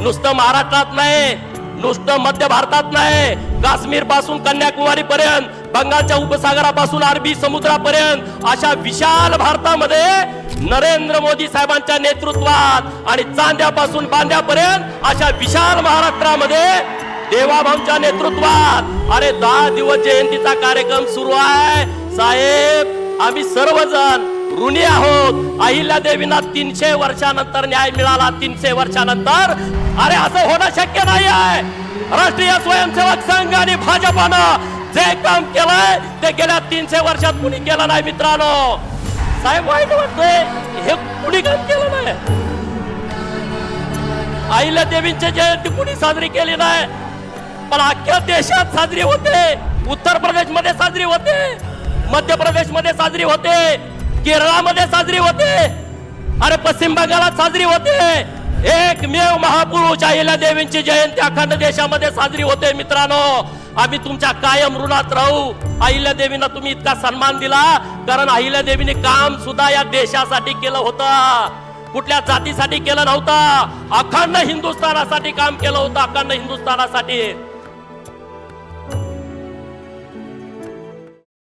नुसतं महाराष्ट्रात नाही नुसतं मध्य भारतात नाही काश्मीरपासून कन्याकुमारी पर्यंत बंगालच्या उपसागरापासून अरबी समुद्रापर्यंत अशा विशाल भारतामध्ये नरेंद्र मोदी साहेबांच्या नेतृत्वात आणि चांद्यापासून बांद्यापर्यंत अशा विशाल महाराष्ट्रामध्ये देवाभाऊंच्या नेतृत्वात अरे दहा दिवस जयंतीचा कार्यक्रम सुरू आहे. साहेब आम्ही सर्वजण ऋणी आहोत. अहिल्या देवींना तीनशे वर्षानंतर न्याय मिळाला. तीनशे वर्षानंतर अरे असं होणं शक्य नाही आहे राष्ट्रीय स्वयंसेवक संघ आणि भाजपानं जे काम केलंय ते गेल्या तीनशे वर्षात कुणी केलं नाही मित्रांनो. साहेब वाईट वाटतंय. हे कुणी काम केलं नाही? अहिल्या देवींची जयंती कुणी साजरी केली नाही? पण अख्ख्या देशात साजरी होते. उत्तर प्रदेशमध्ये साजरी होते. मध्य प्रदेशमध्ये साजरी होते. केरळामध्ये साजरी होते. अरे पश्चिम बंगालात साजरी होते. एकमेव महापुरुष अहिल्या देवींची जयंती अखंड देशामध्ये साजरी होते मित्रांनो. आम्ही तुमच्या कायम ऋणात राहू. अहिल्या देवींना तुम्ही इतका सन्मान दिला. कारण अहिल्या देवीने काम सुद्धा या देशासाठी केलं होतं. कुठल्या जातीसाठी केलं नव्हतं. अखंड हिंदुस्थानासाठी काम केलं होतं. अखंड हिंदुस्थानासाठी.